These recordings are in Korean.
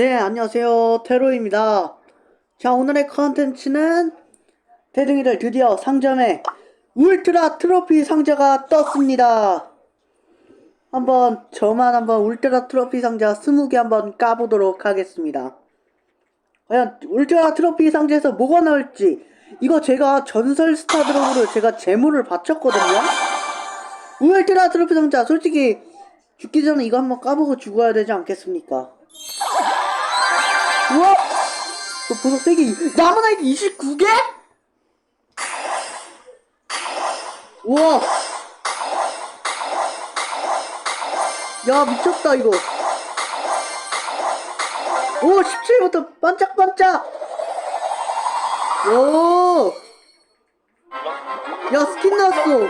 네, 안녕하세요. 테로입니다. 자, 오늘의 컨텐츠는 대등이들 드디어 상점에 울트라 트로피 상자가 떴습니다. 한번 저만 한번 울트라 트로피 상자 20개 한번 까보도록 하겠습니다. 과연 울트라 트로피 상자에서 뭐가 나올지 이거 제가 전설 스타 드롭으로 제가 재물을 바쳤거든요. 울트라 트로피 상자 솔직히 죽기 전에 이거 한번 까보고 죽어야 되지 않겠습니까? 우와! 너 보석 3개, 남은 아이디 29개? 우와! 야, 미쳤다, 이거. 오, 17부터 반짝반짝! 오! 야, 스킨 나왔어!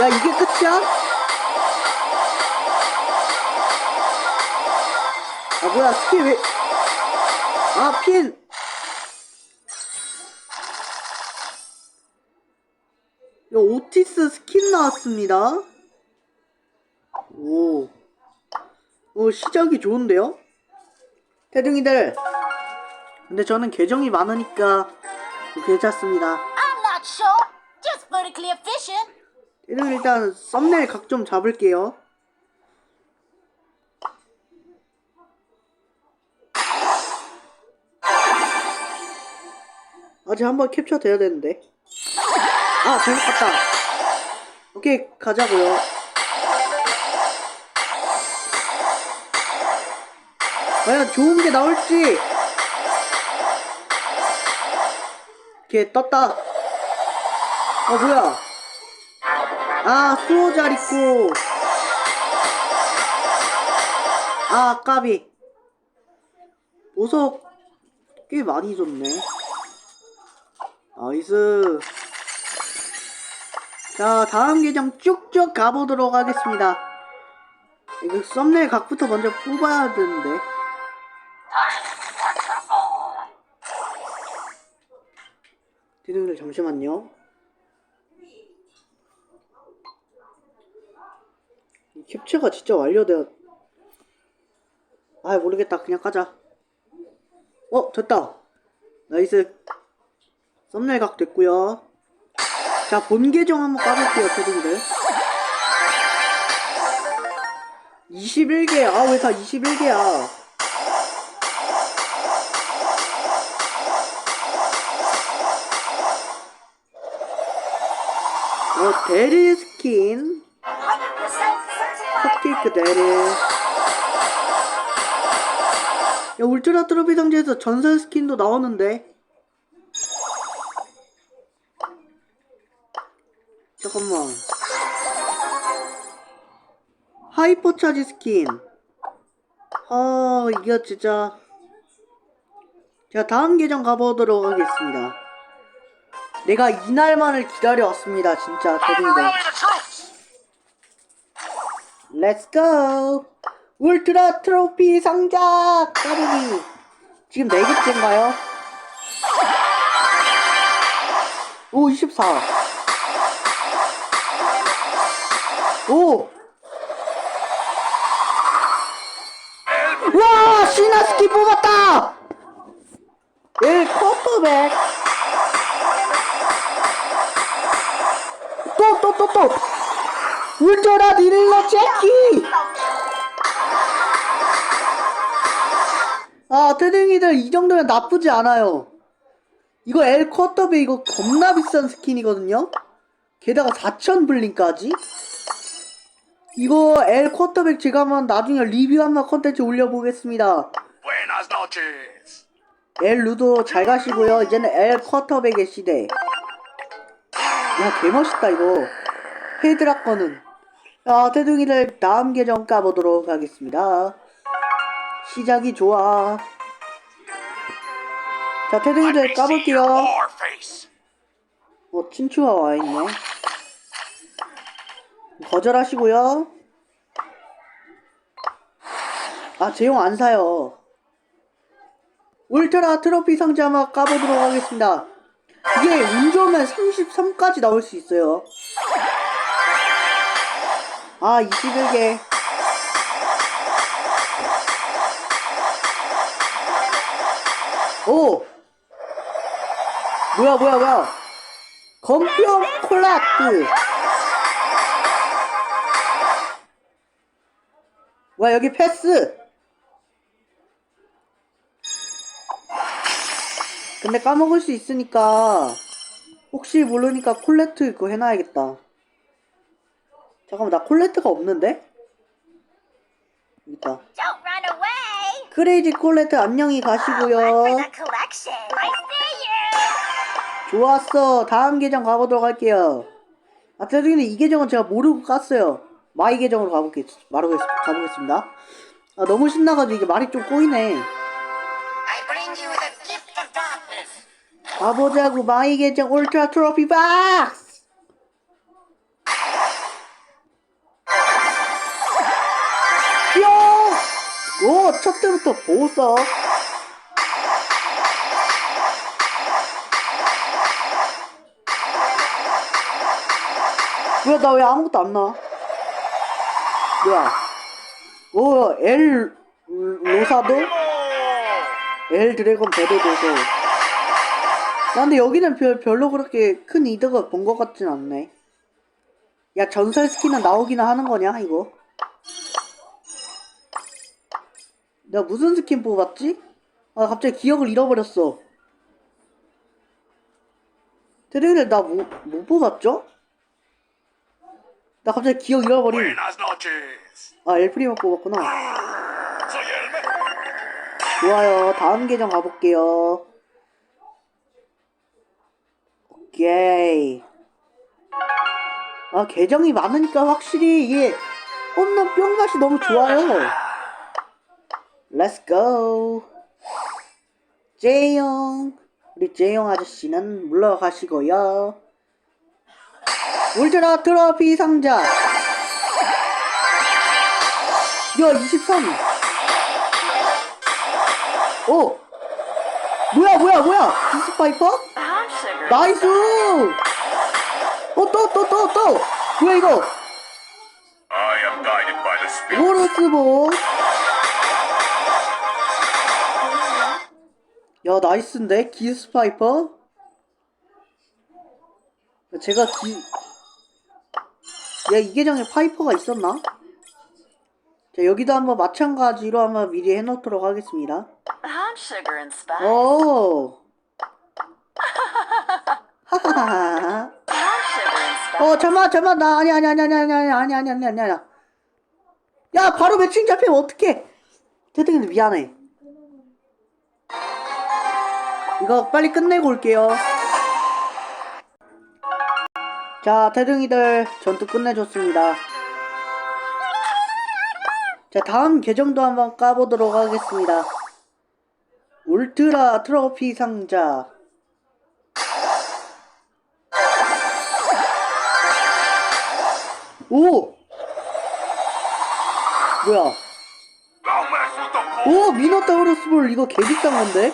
야, 이게 끝이야? 아 뭐야 스킨 왜? 아 핀. 야 오티스 스킨 나왔습니다. 오. 오 시작이 좋은데요? 태등이들. 근데 저는 계정이 많으니까 괜찮습니다. 태등 일단 썸네일 각 좀 잡을게요. 아직 한 번 캡처 돼야 되는데. 아, 잘못 갔다. 오케이, 가자고요. 과연 좋은 게 나올지. 오케이, 떴다. 어, 뭐야. 아, 수호 잘 있고. 아, 까비. 보석 꽤 많이 줬네. 나이스. 자, 다음 계정 쭉쭉 가보도록 하겠습니다. 이거 썸네일 각부터 먼저 뽑아야 되는데. 디둥이들 잠시만요. 이 캡처가 진짜 완료되어. 아, 모르겠다. 그냥 까자. 어, 됐다. 나이스. 썸네일 각 됐고요. 자, 본 계정 한번 까볼게요, 테딩들. 21개. 아, 왜 다 21개야? 어, 데리 스킨. 컵케이크 데리. 야, 울트라 트로피 상자에서 전설 스킨도 나오는데. 잠깐만. 하이퍼 차지 스킨. 아, 이거 진짜. 자, 다음 계정 가보도록 하겠습니다. 내가 이날만을 기다려왔습니다, 진짜, 대중들. 렛츠 고! 울트라 트로피 상자! 까르기! 지금 4개째인가요? 오, 24. 오! 와! 시나스키 뽑았다! 일 커터백! 또, 또, 또, 또! 울트라 디릴러 제키! 아, 태등이들 이 정도면 나쁘지 않아요. 이거 엘 쿼터백 이거 겁나 비싼 스킨이거든요? 게다가 4천 블링까지? 이거 엘 쿼터백 제가 한번 나중에 리뷰 한번 컨텐츠 올려보겠습니다. 엘 루도 잘 가시고요. 이제는 엘 쿼터백의 시대. 야, 개멋있다, 이거. 헤드락 거는. 자, 태둥이를 다음 계정 까보도록 하겠습니다. 시작이 좋아. 자, your 까볼게요. 어, 친추가 와있네. 거절하시고요. 아, 제용 안 사요. 울트라 트로피 상자 한번 까보도록 하겠습니다. 이게 운 좋으면 33까지 나올 수 있어요. 아, 21개. 오! 뭐야, 뭐야, 뭐야. 검병 콜라트. 와, 여기 패스. 근데 까먹을 수 있으니까 혹시 모르니까 콜레트 그거 해놔야겠다. 잠깐만, 나 콜레트가 없는데? 여기 있다. 크레이지 콜레트 안녕히 가시고요. 좋았어. 다음 계정 가보도록 할게요. 아, 대중님 이 계정은 제가 모르고 깠어요. 마이 계정으로 가볼게, 말하겠, 가보겠습니다. 아, 너무 신나가지고 이게 말이 좀 꼬이네. 가보자고, 마이 계정 울트라 트로피 박스! 뿅! 오, 첫 때부터 보석. 뭐야, 나 왜 아무것도 안 나와? 뭐야? 오, 엘, 로사도? 엘 드래곤. 나 근데 여기는 별, 별로 그렇게 큰 이득을 본 것 같진 않네. 야, 전설 스킨은 나오기는 하는 거냐, 이거? 내가 무슨 스킨 뽑았지? 아, 갑자기 기억을 잃어버렸어. 드레이를 나 뭐, 뭐 뽑았죠? 나 갑자기 기억 noches. 아. Soy el me- 좋아요. 다음 계정 가볼게요. 오케이. 아, 계정이 많으니까 확실히 이게 홈런 뿅 맛이 너무 좋아요. Let's go. 제용. 우리 제용 아저씨는 물러가시고요. 울트라 트로피 상자. 야, 23. 오! 뭐야, 뭐야, 뭐야! 디스파이퍼? 나이스! 어, 또, 또, 또, 또! 뭐야, 이거? 호르스보. 야, 나이스인데? 기스파이퍼? 제가 기, 야, 이 계정에 파이퍼가 있었나? 자, 여기도 한번 마찬가지로 한번 미리 해놓도록 하겠습니다. 오! 하하하하. 어, 잠만, 잠만, 나, 아니, 아니, 아니, 아니, 아니, 아니, 아니, 아니, 아니, 아니, 아니. 야, 바로 매칭 잡히면 어떡해. 태등이 미안해. 이거 빨리 끝내고 올게요. 자, 태등이들 전투 끝내줬습니다. 자, 다음 계정도 한번 까보도록 하겠습니다. 울트라 트로피 상자. 오! 뭐야? 오! 미노타우루스 볼 이거 개 비싼 건데?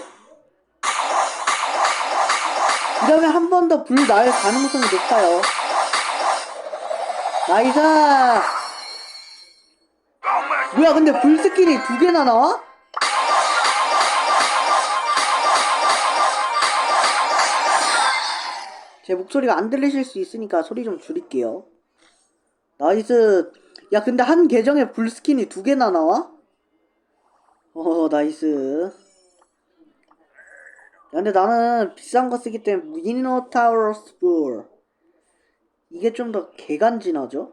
이러면 한번 더 불 날 가능성이 높아요. 나이스! 뭐야, 근데 불 스킨이 두 개나 나와? 제 목소리가 안 들리실 수 있으니까 소리 좀 줄일게요. 나이스. 야, 근데 한 계정에 불 스킨이 두 개나 나와? 어, 나이스. 야, 근데 나는 비싼 거 쓰기 때문에 미노타우러스 불. 이게 좀 더 개간지나죠?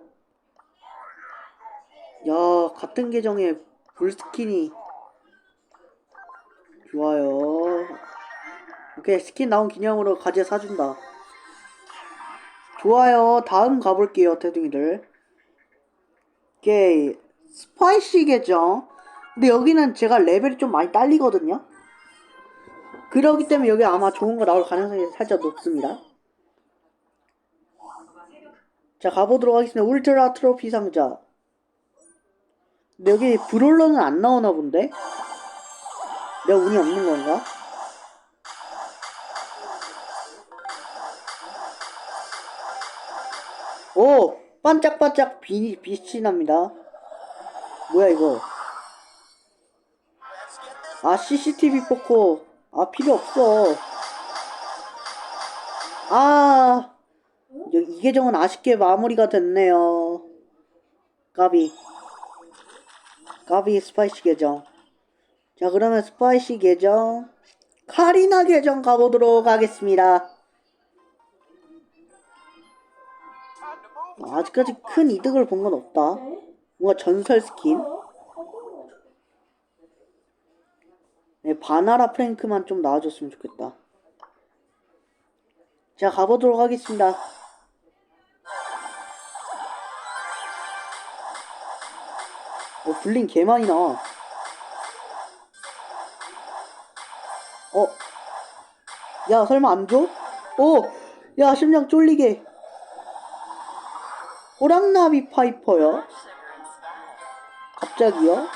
야, 같은 계정에 불 스킨이 좋아요. 오케이, 스킨 나온 기념으로 가재 사준다. 좋아요. 다음 가볼게요, 태둥이들. 오케이. 스파이시 계정. 근데 여기는 제가 레벨이 좀 많이 딸리거든요. 그러기 때문에 여기 아마 좋은 거 나올 가능성이 살짝 높습니다. 자, 가보도록 하겠습니다. 울트라 트로피 상자. 근데 여기 브롤러는 안 나오나 본데? 내가 운이 없는 건가? 오! 반짝반짝 비, 빛이 납니다. 뭐야, 이거? 아, CCTV 포코 아 필요 없어 아 이- 이 계정은 아쉽게 마무리가 됐네요. 까비. 까비 스파이시 계정. 자 그러면 스파이시 계정 카리나 계정 가보도록 하겠습니다. 아, 아직까지 큰 이득을 본 건 없다. 뭔가 전설 스킨. 네, 바나라 프랭크만 좀 나와줬으면 좋겠다. 자, 가보도록 하겠습니다. 어, 블링 개 많이 나와. 어, 야, 설마 안 줘? 오, 야, 심장 쫄리게. 호랑나비 파이퍼요? 갑자기요?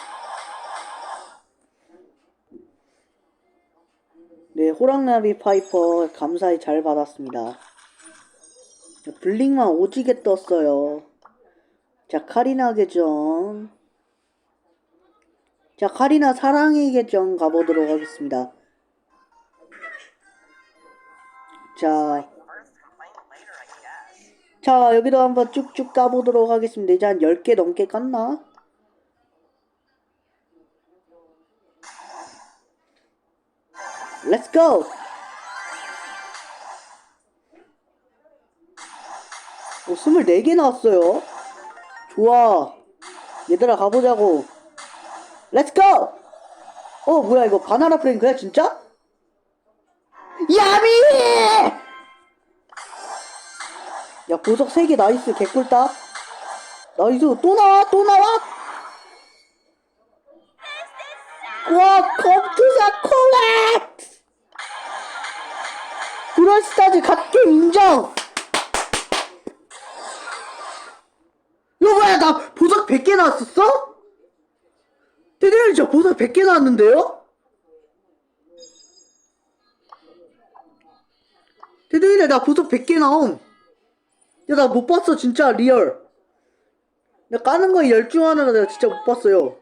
네, 호랑나비 파이퍼 감사히 잘 받았습니다. 블링만 오지게 떴어요. 자, 카리나 계정. 자, 카리나 사랑의 계정 가보도록 하겠습니다. 자, 자, 여기도 한번 쭉쭉 까보도록 하겠습니다. 이제 한 10개 넘게 깠나? Let's go! 오, 24개 나왔어요. 좋아. 얘들아, 가보자고. Let's go! 어, 뭐야, 이거 바나나 프랭크야, 진짜? 야미! 야, 보석 3개 나이스, 개꿀다. 나이스, 또 나와, 또 나와! 와, 컴퓨터 콜렉트! 브럴스타즈 갓게임 인정! 이거 뭐야, 나 보석 100개 나왔었어? 대대님 저 보석 100개 나왔는데요? 대대님 나 보석 100개 나옴. 야, 나 못 봤어, 진짜, 리얼. 나 까는 거 10중 하나라 내가 진짜 못 봤어요.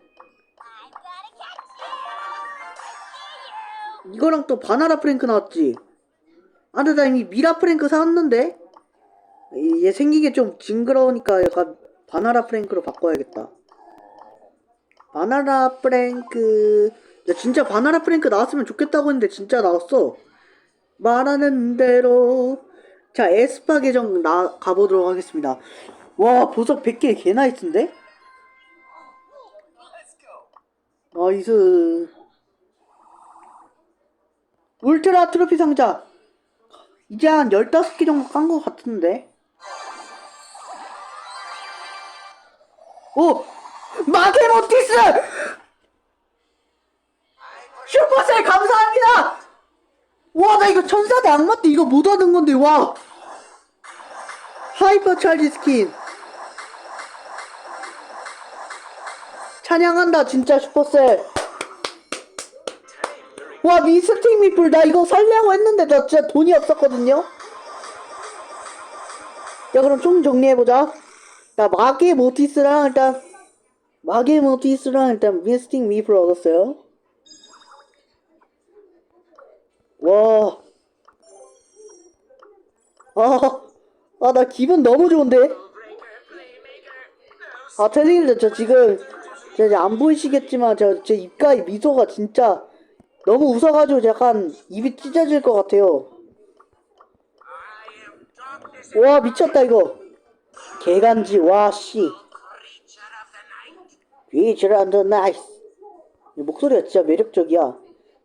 이거랑 또 바나나 프랭크 나왔지. 아, 근데 나 이미 미라 프랭크? 이- 얘 생긴 게 좀 징그러우니까 약간 바나나 프랭크로 바꿔야겠다. 바나나 프랭크. 야, 진짜 바나나 프랭크 나왔으면 좋겠다고 했는데 진짜 나왔어. 말하는 대로. 자, 에스파 계정 나, 가보도록 하겠습니다. 와, 보석 100개 개 나이스인데? 나이스. 울트라 트로피 상자. 이제 한 15개 정도 깐 것 같은데. 오! 마게모티스! 슈퍼셀 감사합니다! 와, 나 이거 천사 대 악마 때 이거 못 얻은 건데, 와! 하이퍼 찰지 스킨. 찬양한다, 진짜 슈퍼셀. 와 미스틱 미플 나 이거 살려고 했는데 나 진짜 돈이 없었거든요 자 그럼 총 정리해보자 나 마게 모티스랑 일단 마게 모티스랑 일단 미스틱 미플 얻었어요 와 아, 아, 나 기분 너무 좋은데? 아, 태생님들, 저 지금, 저 이제 안 보이시겠지만, 저, 제 입가에 미소가 진짜 너무 웃어가지고 약간 입이 찢어질 것 같아요. 와, 미쳤다, 이거. 개간지, 와, 씨. Creature of the night. 이 목소리가 진짜 매력적이야.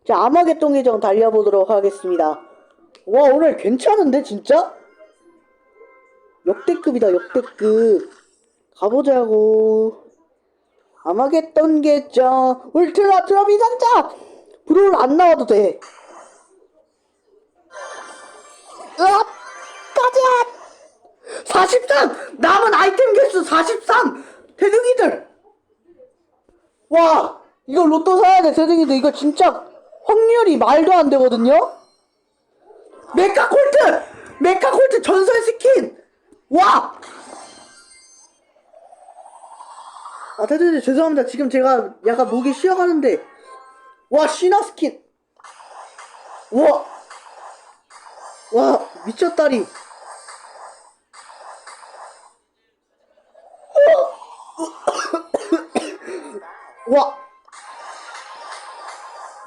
자, 아마겟돈 계정 달려보도록 하겠습니다. 와, 오늘 괜찮은데, 진짜? 역대급이다, 역대급. 가보자고. 아마겟돈 계정, 울트라 트러비 상자! 브롤 안 나와도 돼. 으악! 가자! 43! 남은 아이템 개수 43! 대등이들! 와! 이거 로또 사야 돼, 대등이들. 이거 진짜 확률이 말도 안 되거든요? 메카 콜트! 메카 콜트 전설 스킨! 와! 아, 대등이들 죄송합니다. 지금 제가 약간 목이 쉬어가는데 와, 시나 스킨. 우와! 와, 미쳤다리!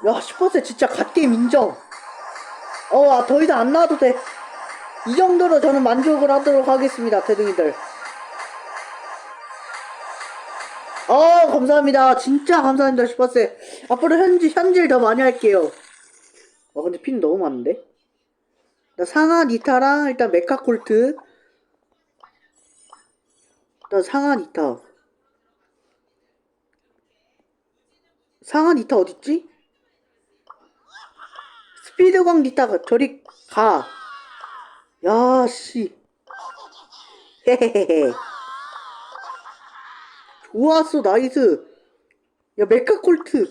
야, 슈퍼세 진짜 갓게임 인정! 어, 아, 더 이상 안 나와도 돼. 이 정도로 저는 만족을 하도록 하겠습니다, 태등이들. 어, 감사합니다. 진짜 감사합니다, 슈퍼세. 앞으로 현지, 현질 더 많이 할게요. 와, 근데 핀 너무 많은데? 나 상하 니타랑 일단 메카 콜트. 일단 상하 니타. 상하 니타 어딨지? 스피드광 니타가 저리 가. 야, 씨. 헤헤헤헤. 좋았어, 나이스. 야, 메카콜트.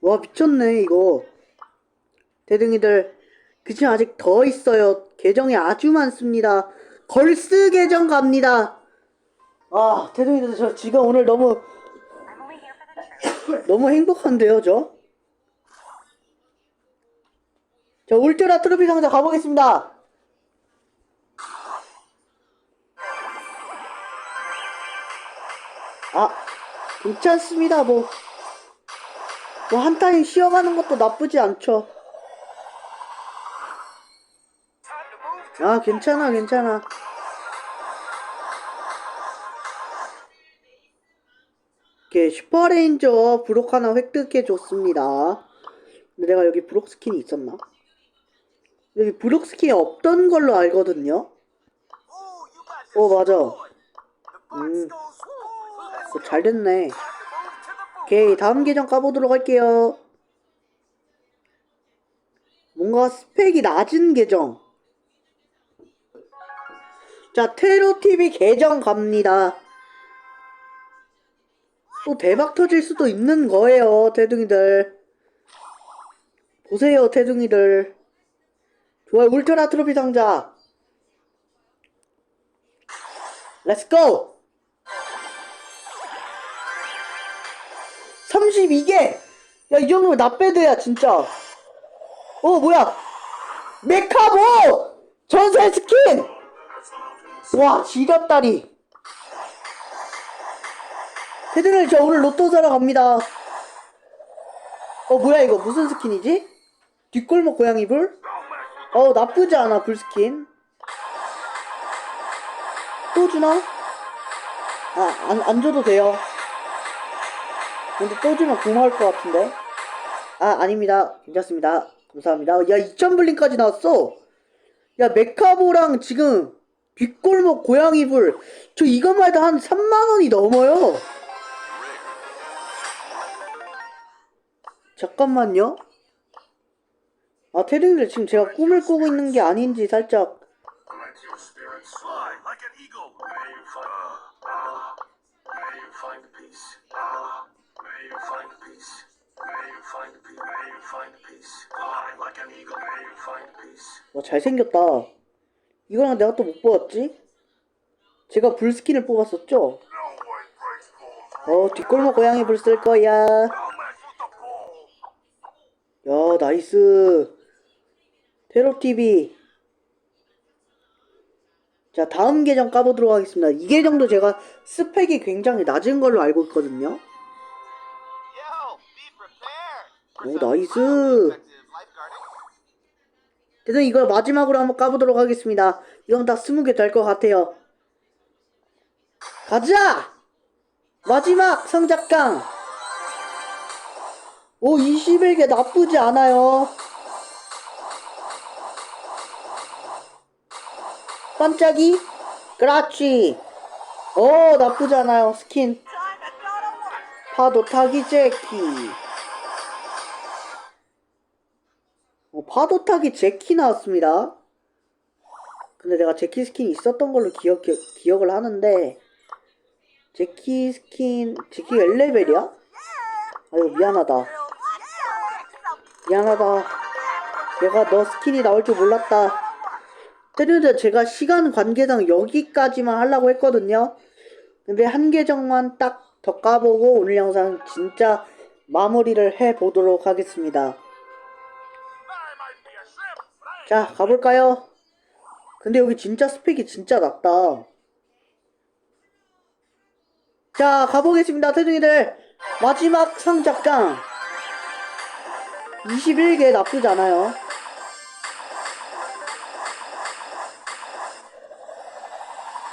와, 미쳤네, 이거. 대등이들, 그치, 아직 더 있어요. 계정이 아주 많습니다. 걸스 계정 갑니다. 아, 대등이들, 저 지금 오늘 너무. 너무 행복한데요, 저? 저 울트라 트로피 상자 가보겠습니다. 아, 괜찮습니다, 뭐. 뭐, 한 타임 쉬어가는 것도 나쁘지 않죠. 아, 괜찮아, 괜찮아. 이렇게 슈퍼레인저 브록 하나 획득해 줬습니다. 근데 내가 여기 브록 스킨이 있었나? 여기 브록 스킨이 없던 걸로 알거든요. 어, 맞아. 음, 그거 잘 됐네. 오케이, 다음 계정 까보도록 할게요. 뭔가 스펙이 낮은 계정. 자, 테로TV 계정 갑니다. 또 대박 터질 수도 있는 거예요, 태둥이들. 보세요, 태둥이들. 좋아요, 울트라 트로피 상자. 렛츠고! 32개! 야, 이 정도면 나배드야, 진짜. 어, 뭐야! 메카보! 전세 스킨! 와, 지렸다리. 헤드를 저 오늘 로또 사러 갑니다. 어, 뭐야, 이거 무슨 스킨이지? 뒷골목 고양이 불? 어, 나쁘지 않아, 불 스킨. 또 주나? 아, 안, 안 줘도 돼요. 근데 또 주면 고마울 것 같은데. 아, 아닙니다. 괜찮습니다. 감사합니다. 야, 2000블링까지 나왔어. 야, 메카보랑 지금 뒷골목 고양이 불. 저 이것만 해도 한 3만원이 넘어요. 잠깐만요. 아, 테링들 지금 제가 꿈을 꾸고 있는 게 아닌지 살짝. Ah. Ah. 와, 잘생겼다. 이거랑 내가 또 못 뽑았지? 제가 불 스킨을 뽑았었죠? 어, 뒷골목 고양이 불 쓸 거야. 야, 나이스. 테로TV. 자, 다음 계정 까보도록 하겠습니다. 이 계정도 제가 스펙이 굉장히 낮은 걸로 알고 있거든요. 오, 나이스. 대전 이걸 마지막으로 한번 까보도록 하겠습니다. 이건 다 20개 될 것 같아요. 가자! 마지막 성작강! 오, 21개 나쁘지 않아요. 반짝이? 그렇지. 오, 나쁘지 않아요. 스킨. 파도 타기 제키. 어, 파도 타기 제키 나왔습니다. 근데 내가 제키 스킨이 있었던 걸로 기억, 기억 을 하는데, 제키 스킨, 제키가 1레벨이야? 아유, 미안하다. 미안하다. 내가 너 스킨이 나올 줄 몰랐다. 테드님들 제가 시간 관계상 여기까지만 하려고 했거든요. 근데 한 계정만 딱 더 까보고 오늘 영상 진짜 마무리를 해보도록 하겠습니다. 자, 가볼까요? 근데 여기 진짜 스펙이 진짜 낮다. 자, 가보겠습니다, 태중이들. 마지막 상작장. 21개 나쁘지 않아요.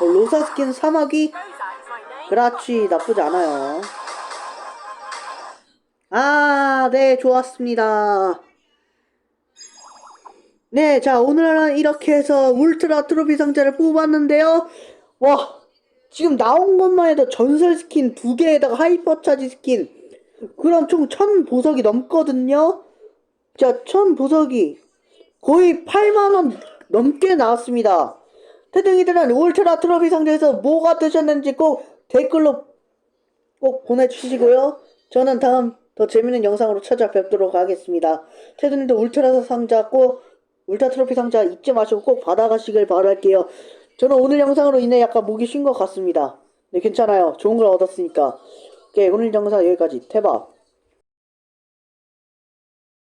어, 로사 스킨 사마귀? 그렇지, 나쁘지 않아요. 아, 네, 좋았습니다. 네, 자, 오늘은 이렇게 해서 울트라 트로피 상자를 뽑았는데요. 와, 지금 나온 것만 해도 전설 스킨 두 개에다가 하이퍼 차지 스킨. 그럼 총 천 보석이 넘거든요. 자, 천 보석이 거의 8만원 넘게 나왔습니다. 태등이들은 울트라 트로피 상자에서 뭐가 뜨셨는지 꼭 댓글로 꼭 보내주시고요. 저는 다음 더 재밌는 영상으로 찾아뵙도록 하겠습니다. 태드님도 울트라 상자 꼭 울트라 트로피 상자 잊지 마시고 꼭 받아가시길 바랄게요. 저는 오늘 영상으로 인해 약간 목이 쉰 것 같습니다. 네, 괜찮아요. 좋은 걸 얻었으니까. 오케이, 오늘 영상 여기까지. 대박.